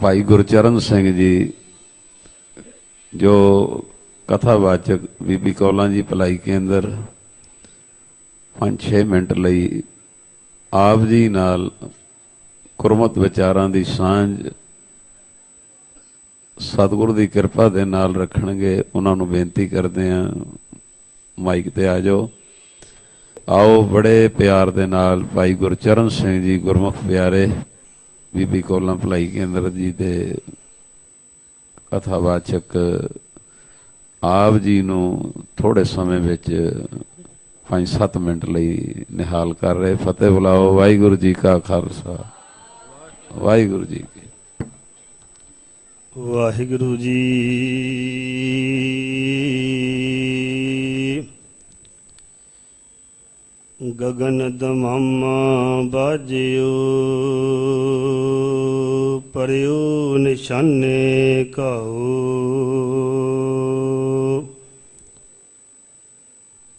ਭਾਈ ਗੁਰਚਰਨ ਸਿੰਘ ਜੀ, ਜੋ ਕਥਾਵਾਚਕ ਬੀਬੀ ਕੌਲਾਂ ਜੀ ਭਲਾਈ ਕੇਂਦਰ 5-6 ਮਿੰਟ ਲਈ ਆਪ ਜੀ ਨਾਲ ਗੁਰਮਤ ਵਿਚਾਰਾਂ ਦੀ ਸਾਂਝ, ਸਤਿਗੁਰੂ ਦੀ ਕਿਰਪਾ ਦੇ ਨਾਲ ਰੱਖਣਗੇ, ਉਹਨਾਂ ਨੂੰ ਬੇਨਤੀ ਕਰਦੇ ਆਂ ਮਾਈਕ ਤੇ ਆ ਜਾਓ। ਆਓ ਬੜੇ ਪਿਆਰ ਦੇ ਨਾਲ ਭਾਈ ਗੁਰਚਰਨ ਸਿੰਘ ਜੀ ਗੁਰਮੁਖ ਪਿਆਰੇ ਬੀਬੀ ਕੋਲਾਂ ਭਲਾਈ ਕੇਂਦਰ ਜੀ ਦੇ ਕਥਾਵਾਚਕ ਆਪ ਜੀ ਨੂੰ ਥੋੜੇ ਸਮੇਂ ਵਿੱਚ 5-7 ਮਿੰਟ ਲਈ ਨਿਹਾਲ ਕਰ ਰਹੇ। ਫਤਿਹ ਬੁਲਾਓ, ਵਾਹਿਗੁਰੂ ਜੀ ਕਾ ਖਾਲਸਾ। ਵਾਹਿਗੁਰੂ ਜੀ ਕੀ ਵਾਹਿਗੁਰੂ ਜੀ ਗਗਨ ਦਮਮ ਬਾਜਿਓ ਪਰਿਓ ਨਿਸ਼ਾਨੇ ਕਾਓ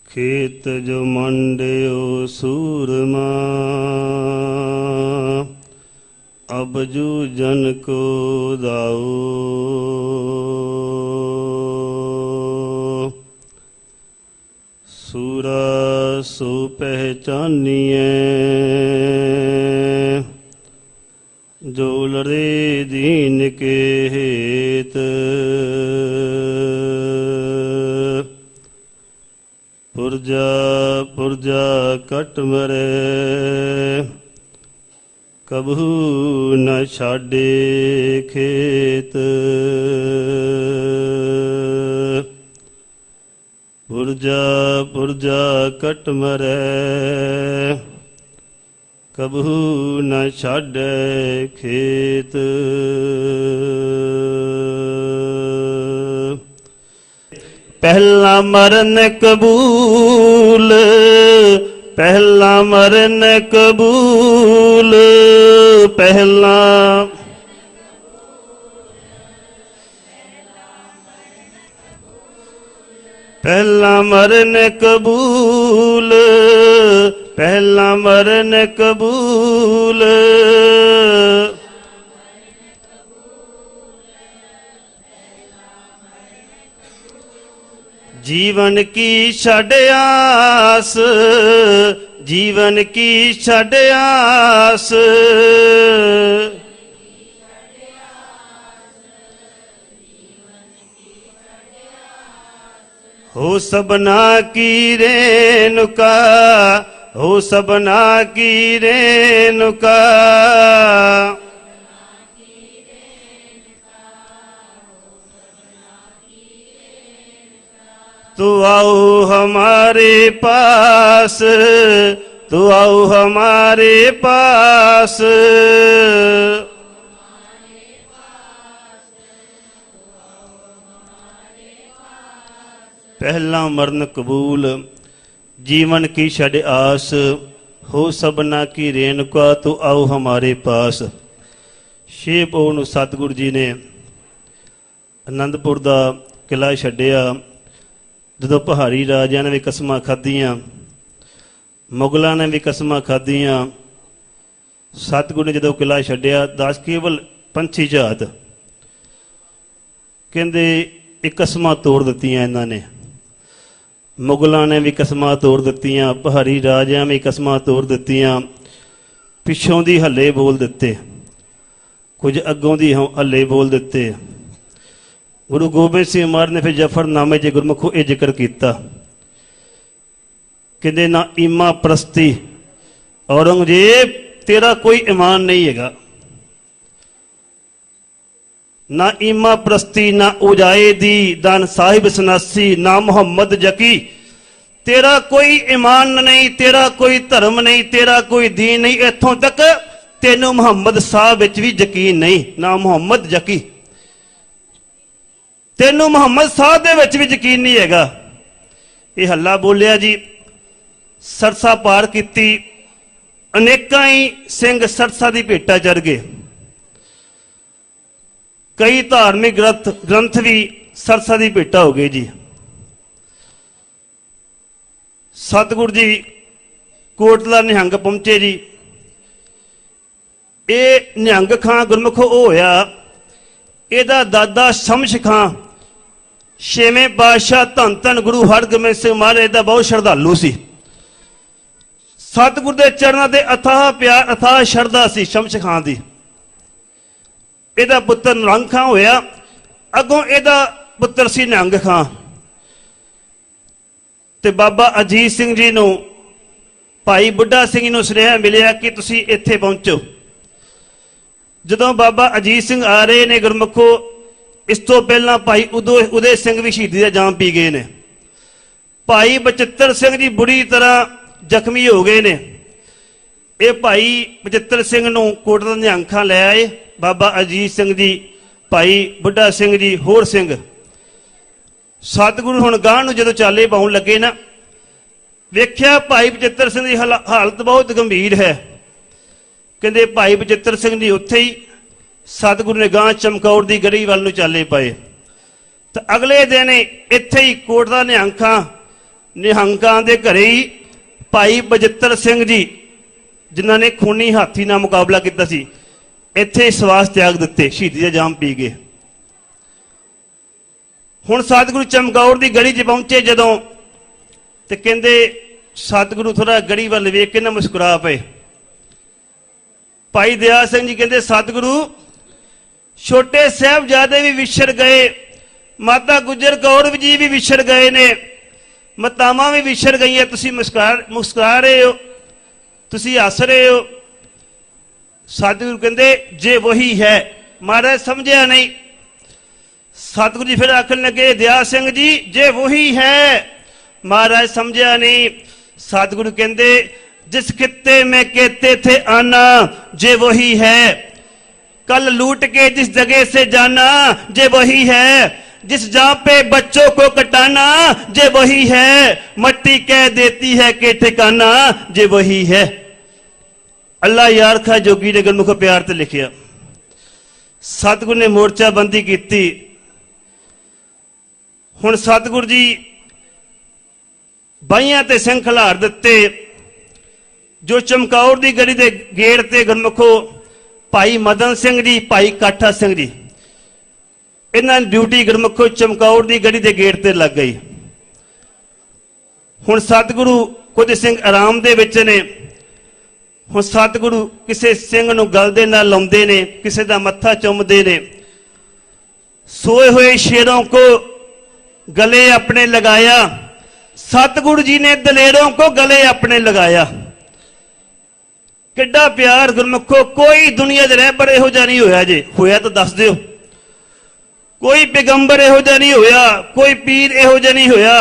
ਖੇਤ ਜੋ ਮੰਡਿਓ ਸੂਰਮਾ ਅਬਜੂ ਜਨ ਕੋ ਦਾਓ ਸੋ ਪਹਿਚਾਨੀਐ। ਜੋ ਲੜੇ ਦੀਨ ਕੇ ਹੇਤ। ਪੁਰਜਾ ਪੁਰਜਾ ਕਟ ਮਰੇ। ਕਬਹੂ ਨ ਛਾਡੇ ਖੇਤ। ਪੁਰਜਾ ਪੁਰਜਾ ਕਟ ਮਰੈ। ਕਬਹੂ ਨ ਛਾਡੇ ਖੇਤ। ਪਹਿਲਾ ਮਰਨ ਕਬੂਲ, ਪਹਿਲਾ ਮਰਨ ਕਬੂਲ, ਪਹਿਲਾ ਪਹਿਲਾ ਮਰਨ ਕਬੂਲ ਪਹਿਲਾ ਮਰਨ ਕਬੂਲ। ਜੀਵਨ ਕੀ ਛੱਡ ਆਸ ਜੀਵਨ ਕੀ ਛੱਡ ਆਸ। ਹੋ ਸਬਨਾ ਕੀ ਰੇਨੁਕਾ ਹੋ ਸਬਨਾ ਕੀ ਰੇਨੁਕਾ तू आओ हमारे पास तू आओ हमारे पास ਪਹਿਲਾ ਮਰਨ ਕਬੂਲ, ਜੀਵਨ ਕੀ ਛੜ ਆਸ, ਹੋ ਸਬਨਾ ਕੀ ਰੇਨਕਾ ਤੂੰ ਆਓ ਹਮਾਰੇ ਪਾਸ। ਛੇ ਪਉ ਨੂੰ ਸਤਿਗੁਰੂ ਜੀ ਨੇ ਅਨੰਦਪੁਰ ਦਾ ਕਿਲਾ ਛੱਡਿਆ। ਜਦੋਂ ਪਹਾੜੀ ਰਾਜਿਆਂ ਨੇ ਵੀ ਕਸਮਾਂ ਖਾਧੀਆਂ, ਮੁਗਲਾਂ ਨੇ ਵੀ ਕਸਮਾਂ ਖਾਧੀਆਂ, ਸਤਿਗੁਰੂ ਨੇ ਜਦੋਂ ਕਿਲਾ ਛੱਡਿਆ, ਦਸ ਕੇਵਲ ਪੰਛੀ ਜਾਤ। ਕਹਿੰਦੇ ਇਹ ਕਸਮਾਂ ਤੋੜ ਦਿੱਤੀਆਂ ਇਹਨਾਂ ਨੇ। ਮੁਗਲਾਂ ਨੇ ਵੀ ਕਸਮਾਂ ਤੋੜ ਦਿੱਤੀਆਂ, ਪਹਾੜੀ ਰਾਜਿਆਂ ਵੀ ਕਸਮਾਂ ਤੋੜ ਦਿੱਤੀਆਂ, ਪਿੱਛੋਂ ਦੀ ਹੱਲੇ ਬੋਲ ਦਿੱਤੇ, ਕੁਝ ਅੱਗੋਂ ਦੀ ਹੱਲੇ ਬੋਲ ਦਿੱਤੇ। ਗੁਰੂ ਗੋਬਿੰਦ ਸਿੰਘ ਮਹਾਰਾਜ ਨੇ ਫਿਰ ਜਫਰਨਾਮੇ 'ਚ ਗੁਰਮੁਖੋ ਇਹ ਜ਼ਿਕਰ ਕੀਤਾ। ਕਹਿੰਦੇ, ਨਾ ਈਮਾ ਪ੍ਰਸਤੀ, ਔਰੰਗਜ਼ੇਬ ਤੇਰਾ ਕੋਈ ਇਮਾਨ ਨਹੀਂ ਹੈਗਾ। ਨਾ ਈਮਾ ਪ੍ਰਸਤੀ, ਨਾ ਉਜਾਏ ਦੀ ਦਨ ਸਾਹਿਬ ਸਨਾਸੀ, ਨਾ ਮੁਹੰਮਦ ਜਕੀ। ਤੇਰਾ ਕੋਈ ਈਮਾਨ ਨਹੀਂ, ਤੇਰਾ ਕੋਈ ਧਰਮ ਨਹੀਂ, ਤੇਰਾ ਕੋਈ ਦੀਨ ਨਹੀਂ, ਇੱਥੋਂ ਤੱਕ ਤੈਨੂੰ ਮੁਹੰਮਦ ਸਾਹਿਬ ਵਿੱਚ ਵੀ ਯਕੀਨ ਨਹੀਂ, ਨਾ ਮੁਹੰਮਦ ਜਕੀ। ਤੈਨੂੰ ਮੁਹੰਮਦ ਸਾਹਿਬ ਦੇ ਵਿੱਚ ਵੀ ਯਕੀਨ ਨਹੀਂ ਹੈਗਾ। ਇਹ ਹੱਲਾ ਬੋਲਿਆ ਜੀ, ਸਰਸਾ ਪਾਰ ਕੀਤੀ, ਅਨੇਕਾਂ ਹੀ ਸਿੰਘ ਸਰਸਾ ਦੀ ਭੇਟਾ ਚੜ ਗਏ। ਕਈ ਧਾਰਮਿਕ ਗ੍ਰੰਥ ਗ੍ਰੰਥ ਵੀ ਸਰਸਾ ਦੀ ਭੇਟਾ ਹੋ ਗਏ ਜੀ। ਸਤਿਗੁਰੂ ਜੀ ਕੋਟਲਾ ਨਿਹੰਗ ਪਹੁੰਚੇ ਜੀ। ਇਹ ਨਿਹੰਗ ਖਾਂ ਗੁਰਮੁਖ ਉਹ ਹੋਇਆ। ਇਹਦਾ ਦਾਦਾ ਸ਼ਮਸ਼ ਖਾਂ। ਛੇਵੇਂ ਪਾਤਸ਼ਾਹ ਧੰਨ ਧੰਨ ਗੁਰੂ ਹਰਗੋਬਿੰਦ ਸਿੰਘ ਮਹਾਰਾਜ ਦਾ ਬਹੁਤ ਸ਼ਰਧਾਲੂ ਸੀ। ਸਤਿਗੁਰ ਦੇ ਚਰਨਾਂ ਤੇ ਅਥਾਹ ਪਿਆਰ, ਅਥਾਹ ਸ਼ਰਧਾ ਸੀ ਸ਼ਮਸ਼ ਖਾਂ ਦੀ। ਇਹਦਾ ਪੁੱਤਰ ਨਰੰਗ ਖਾਂ ਹੋਇਆ। ਅੱਗੋਂ ਇਹਦਾ ਪੁੱਤਰ ਸੀ ਨਿਹੰਗ ਖਾਂ। ਤੇ ਬਾਬਾ ਅਜੀਤ ਸਿੰਘ ਜੀ ਨੂੰ, ਭਾਈ ਬੁੱਢਾ ਸਿੰਘ ਜੀ ਨੂੰ ਸੁਨੇਹਾ ਮਿਲਿਆ ਕਿ ਤੁਸੀਂ ਇੱਥੇ ਪਹੁੰਚੋ। ਜਦੋਂ ਬਾਬਾ ਅਜੀਤ ਸਿੰਘ ਆ ਰਹੇ ਨੇ ਗੁਰਮੁਖੋ, ਇਸ ਤੋਂ ਪਹਿਲਾਂ ਭਾਈ ਉਦੋ ਉਦੇ ਸਿੰਘ ਵੀ ਸ਼ਹੀਦੀ ਦਾ ਜਾਮ ਪੀ ਗਏ ਨੇ। ਭਾਈ ਬਚਿੱਤਰ ਸਿੰਘ ਜੀ ਬੁਰੀ ਤਰ੍ਹਾਂ ਜ਼ਖਮੀ ਹੋ ਗਏ ਨੇ। ਇਹ ਭਾਈ ਬਚਿੱਤਰ ਸਿੰਘ ਨੂੰ ਕੋਟ ਦਾ ਨਿਹੰਖਾਂ ਲੈ ਆਏ। ਬਾਬਾ ਅਜੀਤ ਸਿੰਘ ਜੀ, ਭਾਈ ਬੁੱਢਾ ਸਿੰਘ ਜੀ, ਹੋਰ ਸਿੰਘ। ਸਤਿਗੁਰੂ ਹੁਣ ਗਾਂ ਨੂੰ ਜਦੋਂ ਚਾਲੇ ਪਾਉਣ ਲੱਗੇ ਨਾ, ਵੇਖਿਆ ਭਾਈ ਬਚਿੱਤਰ ਸਿੰਘ ਦੀ ਹਾਲਾ- ਹਾਲਤ ਬਹੁਤ ਗੰਭੀਰ ਹੈ। ਕਹਿੰਦੇ ਭਾਈ ਬਚਿੱਤਰ ਸਿੰਘ ਜੀ ਉੱਥੇ ਹੀ ਸਤਿਗੁਰੂ ਨੇ ਗਾਂ ਚਮਕੌਰ ਦੀ ਗੜੀ ਵੱਲ ਨੂੰ ਚਾਲੇ ਪਏ। ਤਾਂ ਅਗਲੇ ਦਿਨ ਇੱਥੇ ਹੀ ਕੋਟ ਦਾ ਨਿਹੰਖਾਂ ਨਿਹੰਕਾਂ ਦੇ ਘਰੇ ਹੀ ਭਾਈ ਬਜਿੱਤਰ ਸਿੰਘ ਜੀ ਜਿਨ੍ਹਾਂ ਨੇ ਖੂਨੀ ਹਾਥੀ ਨਾਲ ਮੁਕਾਬਲਾ ਕੀਤਾ ਸੀ, ਇੱਥੇ ਸਵਾਸ ਤਿਆਗ ਦਿੱਤੇ, ਸ਼ਹੀਦੀ ਦਾ ਜਾਮ ਪੀ ਗਏ। ਹੁਣ ਸਤਿਗੁਰੂ ਚਮਕੌਰ ਦੀ ਗੜੀ 'ਚ ਪਹੁੰਚੇ ਜਦੋਂ ਤੇ ਕਹਿੰਦੇ, ਸਤਿਗੁਰੂ ਥੋੜਾ ਗੜੀ ਵੱਲ ਵੇਖ ਕੇ ਨਾ ਮੁਸਕਰਾ ਪਏ। ਭਾਈ ਦਇਆ ਸਿੰਘ ਜੀ ਕਹਿੰਦੇ, ਸਤਿਗੁਰੂ, ਛੋਟੇ ਸਾਹਿਬਜ਼ਾਦੇ ਵੀ ਵਿਛੜ ਗਏ, ਮਾਤਾ ਗੁਜਰ ਕੌਰ ਜੀ ਵੀ ਵਿਛੜ ਗਏ ਨੇ, ਮਤਾਵਾਂ ਵੀ ਵਿਛੜ ਗਈਆਂ, ਤੁਸੀਂ ਮੁਸਕਰਾ ਮੁਸਕਰਾ ਰਹੇ ਹੋ। ਤੁਸੀਂ ਹੱਸ ਰਹੇ ਹੋ ਸਤਿਗੁਰੂ ਕਹਿੰਦੇ ਜੇ ਵਹੀ ਹੈ ਮਹਾਰਾਜ ਸਮਝਿਆ ਨਹੀਂ ਸਤਿਗੁਰੂ ਜੀ ਫਿਰ ਆਖਣ ਲੱਗੇ ਦਿਆ ਸਿੰਘ ਜੀ ਜੇ ਵਹੀ ਹੈ ਮਹਾਰਾਜ ਸਮਝਿਆ ਨਹੀਂ ਸਤਿਗੁਰੂ ਕਹਿੰਦੇ ਜਿਸ ਖਿੱਤੇ ਮੈਂ कहते थे आना जे वही है कल लूट के जिस जगह से जाना जे वही है जिस जहां पे बच्चों को कटाना जे वही है मट्टी कह देती है कि ठिकाना जे वही है ਅੱਲਾ ਯਾਰ ਖਾ ਜੋਗੀ ਨੇ ਗੁਰਮੁਖ ਪਿਆਰ ਤੇ ਲਿਖਿਆ ਸਤਿਗੁਰ ਨੇ ਮੋਰਚਾ ਬੰਦੀ ਕੀਤੀ ਹੁਣ ਸਤਿਗੁਰ ਜੀ ਬਾਈਆਂ ਤੇ ਸਿੰਘ ਖਿਲਾਰ ਦਿੱਤੇ ਜੋ ਚਮਕੌਰ ਦੀ ਗੜੀ ਦੇ ਗੇੜ ਤੇ ਗੁਰਮੁਖੋ ਭਾਈ ਮਦਨ ਸਿੰਘ ਜੀ ਭਾਈ ਕਾਠਾ ਸਿੰਘ ਜੀ ਇਹਨਾਂ ਦੀ ਡਿਊਟੀ ਗੜਮਖੋ ਚਮਕੌਰ ਦੀ ਗੜੀ ਦੇ ਗੇਟ ਤੇ ਲੱਗ ਗਈ। ਹੁਣ ਸਤਿਗੁਰੂ ਕੁਝ ਸਿੰਘ ਆਰਾਮ ਦੇ ਵਿੱਚ ਨੇ। ਹੁਣ ਸਤਿਗੁਰੂ ਕਿਸੇ ਸਿੰਘ ਨੂੰ ਗਲ ਦੇ ਨਾਲ ਲਾਉਂਦੇ ਨੇ, ਕਿਸੇ ਦਾ ਮੱਥਾ ਚੁੰਮਦੇ ਨੇ। ਸੋਏ ਹੋਏ ਸ਼ੇਰੋਂ ਕੋ ਗਲੇ ਆਪਣੇ ਲਗਾਇਆ। ਸਤਿਗੁਰੂ ਜੀ ਨੇ ਦਲੇਰੋਂ ਕੋ ਗਲੇ ਆਪਣੇ ਲਗਾਇਆ। ਕਿੱਡਾ ਪਿਆਰ ਗੁਰਮਖੋ, ਕੋਈ ਦੁਨੀਆ ਦੇ ਰਹਿ ਪਰ ਇਹੋ ਜਿਹਾ ਨਹੀਂ ਹੋਇਆ ਜੇ। ਹੋਇਆ ਤਾਂ ਦੱਸ ਦਿਓ। ਕੋਈ ਪੈਗੰਬਰ ਇਹੋ ਜਿਹਾ ਨਹੀਂ ਹੋਇਆ ਕੋਈ ਪੀਰ ਇਹੋ ਜਿਹਾ ਨਹੀਂ ਹੋਇਆ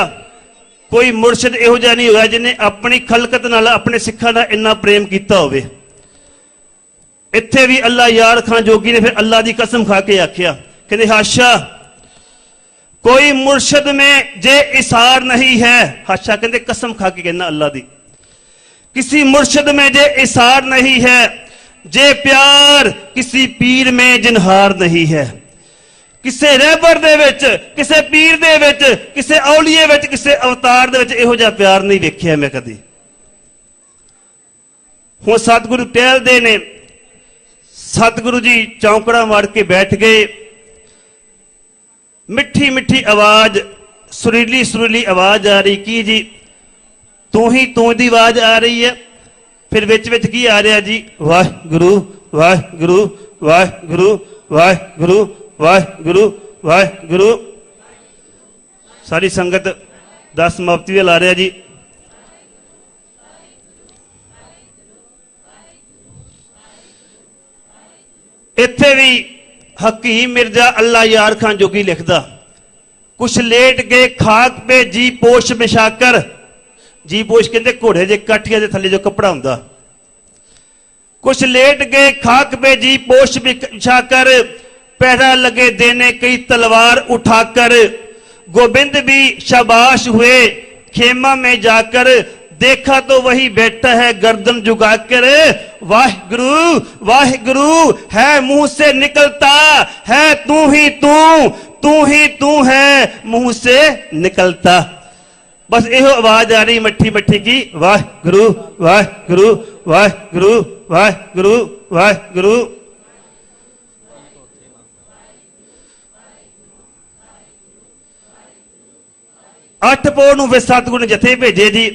ਕੋਈ ਮੁਰਸ਼ਿਦ ਇਹੋ ਜਿਹਾ ਨਹੀਂ ਹੋਇਆ ਜਿਹਨੇ ਆਪਣੀ ਖਲਕਤ ਨਾਲ ਆਪਣੇ ਸਿੱਖਾਂ ਦਾ ਇੰਨਾ ਪ੍ਰੇਮ ਕੀਤਾ ਹੋਵੇ ਇੱਥੇ ਵੀ ਅੱਲਾ ਯਾਰ ਖਾਨ ਜੋਗੀ ਨੇ ਫਿਰ ਅੱਲਾ ਦੀ ਕਸਮ ਖਾ ਕੇ ਆਖਿਆ ਕਹਿੰਦੇ ਹਾਸ਼ਾ ਕੋਈ ਮੁਰਸ਼ਿਦ में ਜੇ ਇਸਾਰ ਨਹੀਂ ਹੈ ਹਾਸ਼ਾ ਕਹਿੰਦੇ ਕਸਮ ਖਾ ਕੇ ਕਹਿੰਦਾ ਅੱਲਾ ਦੀ किसी मुर्शिद में जे इसार नहीं है जे प्यार किसी पीर में जिनहार नहीं है ਕਿਸੇ ਰਹਿਬਰ ਦੇ ਵਿੱਚ, ਕਿਸੇ ਪੀਰ ਦੇ ਵਿੱਚ, ਕਿਸੇ ਔਲੀਏ ਵਿੱਚ, ਕਿਸੇ ਅਵਤਾਰ ਦੇ ਵਿੱਚ ਇਹੋ ਜਿਹਾ ਪਿਆਰ ਨਹੀਂ ਵੇਖਿਆ ਮੈਂ ਕਦੀ। ਹੁਣ ਸਤਿਗੁਰੂ ਟਹਿਲਦੇ ਨੇ। ਸਤਿਗੁਰੂ ਜੀ ਚੌਂਕੜਾ ਮਾਰ ਕੇ ਬੈਠ ਗਏ। ਮਿੱਠੀ ਮਿੱਠੀ ਆਵਾਜ਼, ਸੁਰੀਲੀ ਸੁਰੀਲੀ ਆਵਾਜ਼ ਆ ਰਹੀ, ਕੀ ਜੀ? ਤੂੰ ਹੀ ਤੂੰ ਦੀ ਆਵਾਜ਼ ਆ ਰਹੀ ਹੈ। ਫਿਰ ਵਿੱਚ ਵਿੱਚ ਕੀ ਆ ਰਿਹਾ ਜੀ? ਵਾਹਿਗੁਰੂ ਵਾਹਿਗੁਰੂ ਵਾਹਿਗੁਰੂ ਵਾਹਿਗੁਰੂ ਵਾਹਿਗੁਰੂ ਵਾਹਿਗੁਰੂ। ਸਾਰੀ ਸੰਗਤ 10 ਮੁਫਤੀ ਲਾ ਰਿਹਾ ਜੀ। ਇੱਥੇ ਵੀ ਹਕੀਮ ਮਿਰਜ਼ਾ ਅੱਲਾ ਯਾਰ ਖਾਨ ਜੋਗੀ ਲਿਖਦਾ, ਕੁਛ ਲੇਟ ਕੇ ਖਾਕ ਪੇ ਜੀ ਪੋਸ਼ ਬਿਸ਼ਾਕਰ। ਜੀ ਪੋਸ਼ ਕਹਿੰਦੇ ਘੋੜੇ ਦੇ ਕਾਠੀਆਂ ਦੇ ਥੱਲੇ ਜੋ ਕੱਪੜਾ ਹੁੰਦਾ। ਕੁਛ ਲੇਟ ਗਏ ਖਾਕ ਪੇ ਜੀ ਪੋਸ਼ پیرا لگے دینے کی تلوار اٹھا کر گوبند بھی شباش ہوئے خیمہ میں جا کر دیکھا تو وہی بیٹھا ہے گردن جگا کر۔ واہ گرو واہ گرو ہے منہ سے نکلتا ہے، تو ہی تو تو ہی تو ہے منہ سے نکلتا۔ بس یہ آواز آ رہی مٹھی مٹھی کی۔ واہ گرو واہ گرو واہ گرو واہ گرو واہ گرو ਅੱਠ ਪੋਰ ਨੂੰ ਵਿਸਾਤਗੁਣ ਜਥੇ ਭੇਜੇ ਜੀ,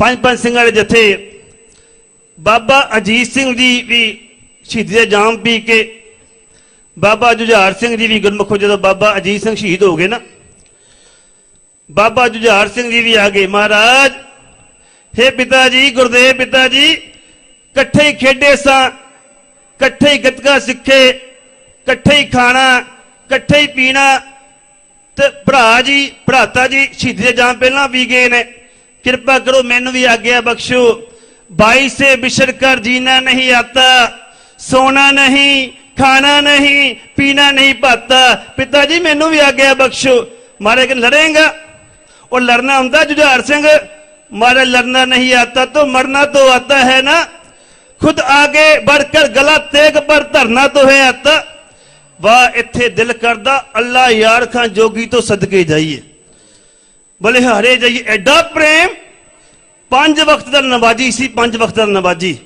ਪੰਜ ਪੰਜ ਸਿੰਘ ਵਾਲੇ ਜਥੇ। ਬਾਬਾ ਅਜੀਤ ਸਿੰਘ ਜੀ ਵੀ ਸ਼ਹੀਦੀ ਦੇ ਜਾਮ ਪੀ ਕੇ, ਬਾਬਾ ਜੁਝਾਰ ਸਿੰਘ ਜੀ ਵੀ ਗੁਰਮੁਖੋ ਜਦੋਂ ਬਾਬਾ ਅਜੀਤ ਸਿੰਘ ਸ਼ਹੀਦ ਹੋ ਗਏ ਨਾ। ਬਾਬਾ ਜੁਝਾਰ ਸਿੰਘ ਜੀ ਵੀ ਆ ਗਏ, ਮਹਾਰਾਜ हे ਪਿਤਾ ਜੀ ਗੁਰਦੇਵ ਪਿਤਾ ਜੀ ਇਕੱਠੇ ਹੀ ਖੇਡੇ ਸਾਂ, ਇਕੱਠੇ ਹੀ ਗਤਕਾ ਸਿੱਖੇ, ਇਕੱਠੇ ਹੀ ਖਾਣਾ, ਇਕੱਠੇ ਹੀ ਪੀਣਾ। ਤੇ ਭਰਾ ਜੀ ਭਰਾਤਾ ਜੀ ਸ਼ਹੀਦੀ ਦੇ ਜਾਮ ਪਹਿਲਾਂ ਵੀ ਗਏ ਨੇ ਕਿਰਪਾ ਕਰੋ ਮੈਨੂੰ ਵੀ ਆਗਿਆ ਬਖਸ਼ੋ ਬਾਈ ਸੇ ਬਿਸ਼ਰ ਕਰ ਜੀਣਾ ਨਹੀਂ ਆਤਾ ਸੋਣਾ ਨਹੀਂ ਖਾਣਾ ਨਹੀਂ ਪੀਣਾ ਨਹੀਂ ਪਾਤਾ ਪਿਤਾ ਜੀ ਮੈਨੂੰ ਵੀ ਆਗਿਆ ਬਖਸ਼ੋ ਮਾਰੇ ਕਿ ਲੜੇਗਾ और लड़ना ਹੁੰਦਾ जुझार सिंह मारे लड़ना नहीं आता तो मरना तो आता है ना खुद आगे बढ़कर गला तेग पर धरना तो है आता ਵਾਹ, ਇੱਥੇ ਦਿਲ ਕਰਦਾ ਅੱਲਾ ਯਾਰ ਖਾਂ ਜੋਗੀ ਤੋਂ ਸਦਕੇ ਜਾਈਏ। ਬਲੇ, ਹਾਰੇ ਜਾਈਏ। ਐਡਾ ਪ੍ਰੇਮ, ਪੰਜ ਵਕਤ ਦਾ ਨਵਾਜੀ ਸੀ, ਪੰਜ ਵਕਤ ਦਾ ਨਵਾਜੀ।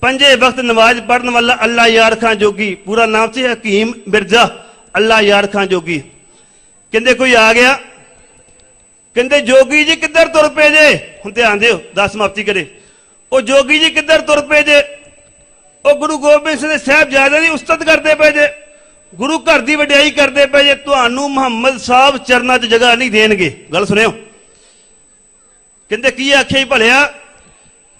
ਪੰਜੇ ਵਕਤ ਨਮਾਜ਼ ਪੜਨ ਵਾਲਾ ਅੱਲਾ ਯਾਰ ਖਾਂ ਜੋਗੀ। ਪੂਰਾ ਨਾਮ ਸੀ ਹਕੀਮ ਮਿਰਜ਼ਾ, ਅੱਲਾ ਯਾਰ ਖਾਂ ਜੋਗੀ। ਕਹਿੰਦੇ, ਕੋਈ ਆ ਗਿਆ? ਕਹਿੰਦੇ, ਜੋਗੀ ਜੀ ਕਿੱਧਰ ਤੁਰ ਪਏ ਜੇ? ਹੁਣ ਧਿਆਨ ਦਿਓ, ਦਸ ਮਾਪਤੀ ਕਰੇ। ਉਹ ਜੋਗੀ ਜੀ ਕਿੱਧਰ ਤੁਰ ਪਏ ਜੇ? ਉਹ ਗੁਰੂ ਗੋਬਿੰਦ ਸਿੰਘ ਸਾਹਿਬ ਸਾਹਿਬਜ਼ਾਦੇ ਦੀ ਉਸਤਤ ਕਰਦੇ ਪਏ ਜੇ। ਗੁਰੂ ਘਰ ਦੀ ਵਡਿਆਈ ਕਰਦੇ ਪਏ ਜੇ ਤੁਹਾਨੂੰ ਮੁਹੰਮਦ ਸਾਹਿਬ ਚਰਨਾਂ 'ਚ ਜਗ੍ਹਾ ਨਹੀਂ ਦੇਣਗੇ। ਗੱਲ ਸੁਣਿਓ। ਕਹਿੰਦੇ, ਕੀ ਆਖਿਆ ਹੀ ਭਲਿਆ?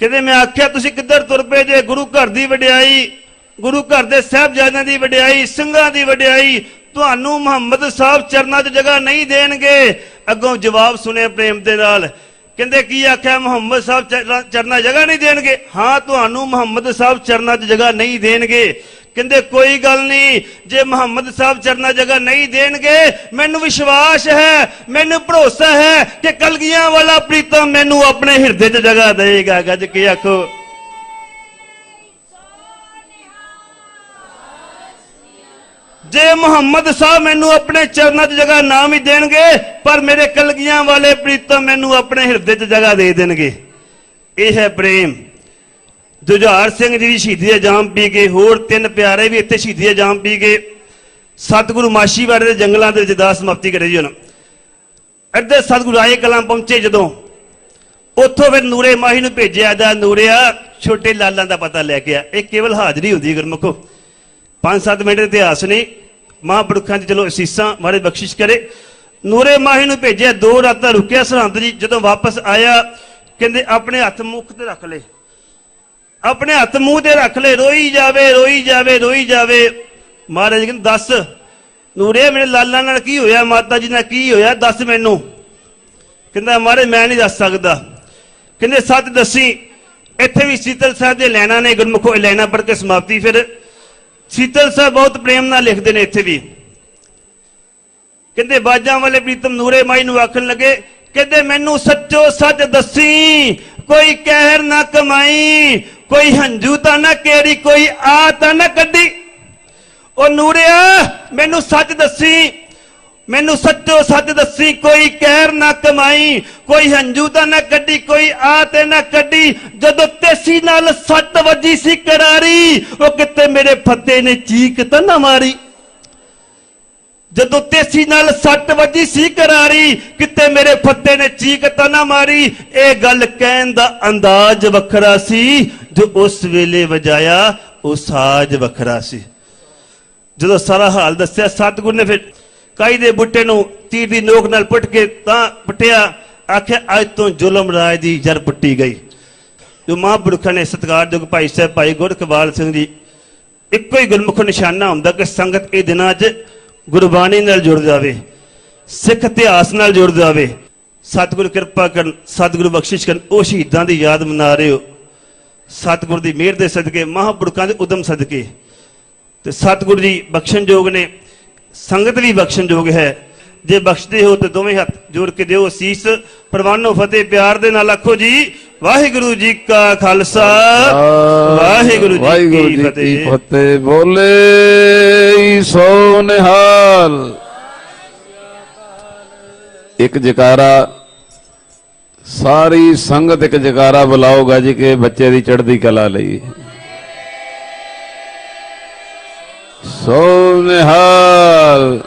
ਕਹਿੰਦੇ, ਮੈਂ ਆਖਿਆ, ਤੁਸੀਂ ਕਿੱਧਰ ਤੁਰ ਪਏ ਜੇ? ਗੁਰੂ ਘਰ ਦੀ ਵਡਿਆਈ, ਗੁਰੂ ਘਰ ਦੇ ਸਾਹਿਬਜ਼ਾਦਿਆਂ ਦੀ ਵਡਿਆਈ, ਸਿੰਘਾਂ ਦੀ ਵਡਿਆਈ, ਤੁਹਾਨੂੰ ਮੁਹੰਮਦ ਸਾਹਿਬ ਚਰਨਾਂ 'ਚ ਜਗ੍ਹਾ ਨਹੀਂ ਦੇਣਗੇ। ਅੱਗੋਂ ਜਵਾਬ ਸੁਣੇ ਪ੍ਰੇਮ ਦੇ ਨਾਲ। ਕਹਿੰਦੇ, ਕੀ ਆਖਿਆ, ਮੁਹੰਮਦ ਸਾਹਿਬ ਚਰਨਾਂ- ਚਰਨਾਂ 'ਚ ਜਗ੍ਹਾ ਨਹੀਂ ਦੇਣਗੇ? ਹਾਂ, ਤੁਹਾਨੂੰ ਮੁਹੰਮਦ ਸਾਹਿਬ ਚਰਨਾਂ 'ਚ ਜਗ੍ਹਾ ਨਹੀਂ ਦੇਣਗੇ। ਕਹਿੰਦੇ, ਕੋਈ ਗੱਲ ਨਹੀਂ, ਜੇ ਮੁਹੰਮਦ ਸਾਹਿਬ ਚਰਨਾਂ ਜਗ੍ਹਾ ਨਹੀਂ ਦੇਣਗੇ, ਮੈਨੂੰ ਵਿਸ਼ਵਾਸ ਹੈ, ਮੈਨੂੰ ਭਰੋਸਾ ਹੈ ਕਿ ਕਲਗੀਆਂ ਵਾਲਾ ਪ੍ਰੀਤਮ ਮੈਨੂੰ ਆਪਣੇ ਹਿਰਦੇ 'ਚ ਜਗ੍ਹਾ ਦੇਗਾ ਗੱਜ ਕੇ ਆਖੋ। ਜੇ ਮੁਹੰਮਦ ਸਾਹਿਬ ਮੈਨੂੰ ਆਪਣੇ ਚਰਨਾਂ 'ਚ ਜਗ੍ਹਾ ਨਾ ਵੀ ਦੇਣਗੇ, ਪਰ ਮੇਰੇ ਕਲਗੀਆਂ ਵਾਲੇ ਪ੍ਰੀਤਮ ਮੈਨੂੰ ਆਪਣੇ ਹਿਰਦੇ 'ਚ ਜਗ੍ਹਾ ਦੇ ਦੇਣਗੇ। ਇਹ ਹੈ ਪ੍ਰੇਮ। ਜੁਝਾਰ ਸਿੰਘ ਜੀ ਵੀ ਸ਼ਹੀਦੀ ਦੇ ਜਾਮ ਪੀ ਗਏ, ਹੋਰ ਤਿੰਨ ਪਿਆਰੇ ਵੀ ਇੱਥੇ ਸ਼ਹੀਦੀ ਦੇ ਜਾਮ ਪੀ ਗਏ। ਸਤਿਗੁਰੂ ਮਾਸ਼ੀਵਾੜੇ ਦੇ ਜੰਗਲਾਂ ਦੇ ਵਿੱਚ ਦਾਸ ਸਮਾਪਤੀ ਕਰੇ ਜੀ ਉਹਨਾਂ ਅੱਧੇ ਸਤਿਗੁਰੂ ਆਏ ਕਲਾਂ ਪਹੁੰਚੇ ਜਦੋਂ। ਉੱਥੋਂ ਫਿਰ ਨੂਰੇ ਮਾਹੀ ਨੂੰ ਭੇਜਿਆ ਦਾ ਨੂਰਿਆ, ਛੋਟੇ ਲਾਲਾਂ ਦਾ ਪਤਾ ਲੈ ਕੇ ਆ। ਇਹ ਕੇਵਲ ਹਾਜ਼ਰੀ ਹੁੰਦੀ ਹੈ ਗੁਰਮੁਖੋ 5-7 ਮਿੰਟ ਦੇ ਇਤਿਹਾਸ ਨੇ। ਮਹਾਂਪੁਰਖਾਂ ਦੀ ਚਲੋ ਅਸੀਸਾਂ ਮਾਰੇ ਬਖਸ਼ਿਸ਼ ਕਰੇ। ਨੂਰੇ ਮਾਹੀ ਨੂੰ ਭੇਜਿਆ, ਦੋ ਰਾਤਾਂ ਰੁਕਿਆ ਸਰਹੰਦ ਜੀ, ਜਦੋਂ ਵਾਪਸ ਆਇਆ, ਕਹਿੰਦੇ ਆਪਣੇ ਹੱਥ ਮੁੱਖ ਤੇ ਰੱਖ ਲਏ। ਆਪਣੇ ਹੱਥ ਮੂੰਹ ਤੇ ਰੱਖ ਲੈ, ਰੋਈ ਜਾਵੇ ਰੋਈ ਜਾਵੇ ਰੋਈ ਜਾਵੇ। ਮਹਾਰਾਜ ਕਹਿੰਦੇ, ਦੱਸ, ਨੂਰੇ, ਮੇਰੇ ਲਾਲਾ ਨਾਲ ਕੀ ਹੋਇਆ? ਮਾਤਾ ਜੀ ਨਾਲ ਕੀ ਹੋਇਆ? ਦੱਸ ਮੈਨੂੰ। ਕਹਿੰਦਾ, ਮਹਾਰਾਜ, ਮੈਂ ਨਹੀਂ ਦੱਸ ਸਕਦਾ। ਕਹਿੰਦੇ, ਸੱਚ ਦੱਸੀ, ਇੱਥੇ ਵੀ ਸੀਤਲ ਸਾਹਿਬ ਦੇ ਲੈਣਾ ਨੇ, ਗੁਰਮੁਖੋ ਲੈਣਾ ਪੜ੍ਹ ਕੇ ਸਮਾਪਤੀ ਫਿਰ। ਸੀਤਲ ਸਾਹਿਬ ਬਹੁਤ ਪ੍ਰੇਮ ਨਾਲ ਲਿਖਦੇ ਨੇ ਇੱਥੇ ਵੀ। ਕਹਿੰਦੇ, ਬਾਜਾਂ ਵਾਲੇ ਪ੍ਰੀਤਮ ਨੂਰੇ ਮਾਈ ਨੂੰ ਆਖਣ ਲੱਗੇ, ਕਹਿੰਦੇ, ਮੈਨੂੰ ਸੱਚੋ ਸੱਚ ਦੱਸੀ ਕੋਈ ਕਹਿਰ ਨਾ ਕਮਾਈ, ਕੋਈ ਹੰਝੂ ਤਾਂ ਨਾ ਕੇਰੀ, ਕੋਈ ਆ ਤਾਂ ਨਾ ਕੱਢੀ। ਉਹ ਨੂਰਿਆ, ਮੈਨੂੰ ਸੱਚ ਦੱਸੀ, ਮੈਨੂੰ ਸੱਚੋ ਸੱਚ ਦੱਸੀ, ਕੋਈ ਕਹਿਰ ਨਾ ਕਮਾਈ, ਕੋਈ ਹੰਝੂ ਤਾਂ ਨਾ ਕੱਢੀ, ਕੋਈ ਆ ਤੇ ਨਾ ਕੱਢੀ। ਜਦੋਂ ਤੇਸੀ ਨਾਲ ਸੱਤ ਵੱਜੀ ਸੀ ਕਰਾਰੀ, ਉਹ ਕਿਤੇ ਮੇਰੇ ਫੱਤੇ ਨੇ ਚੀਕ ਤਾਂ ਨਾ ਮਾਰੀ। ਜਦੋਂ ਤੇਸੀ ਨਾਲ ਸੱਟ ਵੱਜੀ ਸੀ ਕਰਾਰੀ, ਕਿਤੇ ਮੇਰੇ ਫੱਤੇ ਨੇ ਚੀਕ ਤਾਂ ਨਾ ਮਾਰੀ। ਇਹ ਗੱਲ ਕਹਿਣ ਦਾ ਅੰਦਾਜ਼ ਵੱਖਰਾ ਸੀ, ਜੋ ਉਸ ਵੇਲੇ ਵਜਾਇਆ, ਉਹ ਸਾਜ਼ ਵੱਖਰਾ ਸੀ। ਜਦੋਂ ਸਾਰਾ ਹਾਲ ਦੱਸਿਆ, ਸਤਿਗੁਰ ਨੇ ਫਿਰ ਕਾਈ ਦੇ ਬੁੱਟੇ ਨੂੰ ਤੀਰ ਦੀ ਨੋਕ ਨਾਲ ਪੁੱਟ ਕੇ ਤਾਂ ਪਟਿਆ, ਆਖਿਆ, ਅੱਜ ਤੋਂ ਜ਼ੁਲਮ ਰਾਜ ਦੀ ਜੜ ਪੁੱਟੀ ਗਈ। ਜੋ ਮਹਾਂਪੁਰਖਾਂ ਨੇ ਸਤਿਕਾਰਯੋਗ ਭਾਈ ਸਾਹਿਬ, ਭਾਈ ਗੁਰਕਵਾਲ ਸਿੰਘ ਜੀ ਇੱਕੋ ਹੀ ਗੁਰਮੁਖ ਨਿਸ਼ਾਨਾ ਹੁੰਦਾ ਕਿ ਸੰਗਤ ਇਹ ਦਿਨਾਂ 'ਚ ਗੁਰਬਾਣੀ ਨਾਲ ਜੁੜ ਜਾਵੇ, ਸਿੱਖ ਇਤਿਹਾਸ ਨਾਲ ਜੁੜ ਜਾਵੇ, ਸਤਿਗੁਰ ਕਿਰਪਾ ਕਰਨ, ਸਤਿਗੁਰੂ ਬਖਸ਼ਿਸ਼ ਕਰਨ, ਉਹ ਸ਼ਹੀਦਾਂ ਦੀ ਯਾਦ ਮਨਾ ਰਹੇ ਹੋ। ਸਤਿਗੁਰ ਦੀ ਮਿਹਰ ਦੇ ਸਦਕੇ, ਮਹਾਂਪੁਰਖਾਂ ਦੇ ਉਦਮ ਸਦਕੇ। ਤੇ ਸਤਿਗੁਰੂ ਜੀ ਬਖਸ਼ਣਯੋਗ ਨੇ, ਸੰਗਤ ਵੀ ਬਖਸ਼ਣਯੋਗ ਹੈ। ਜੇ ਬਖਸ਼ਦੇ ਹੋ ਤੇ ਦੋਵੇਂ ਹੱਥ ਜੋੜ ਕੇ ਦਿਓ ਅਸੀਸ। ਪ੍ਰਵਾਨੋ ਫਤਿਹ ਪਿਆਰ ਦੇ ਨਾਲ ਆਖੋ ਜੀ ਵਾਹਿਗੁਰੂ ਜੀ ਕਾ ਖਾਲਸਾ। ਵਾਹਿਗੁਰੂ ਜੀ ਕੀ ਫਤਿਹ। ਬੋਲੇ ਸੋ ਨਿਹਾਲ। ਇੱਕ ਜਕਾਰਾ ਸਾਰੀ ਸੰਗਤ ਇੱਕ ਜਕਾਰਾ ਬੁਲਾਓਗਾ ਜੀ ਕਿ ਬੱਚੇ ਦੀ ਚੜ੍ਹਦੀ ਕਲਾ ਲਈ। ਸੋ ਨਿਹਾਲ।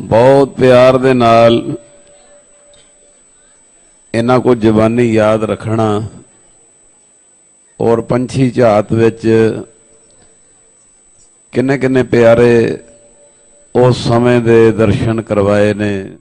ਬਹੁਤ ਪਿਆਰ ਦੇ ਨਾਲ ਇਹਨਾਂ ਕੋ ਜ਼ਬਾਨੀ ਯਾਦ ਰੱਖਣਾ ਔਰ ਪੰਛੀ ਝਾਤ ਵਿੱਚ ਕਿੰਨੇ ਕਿੰਨੇ ਪਿਆਰੇ ਉਸ ਸਮੇਂ ਦੇ ਦਰਸ਼ਨ ਕਰਵਾਏ ਨੇ।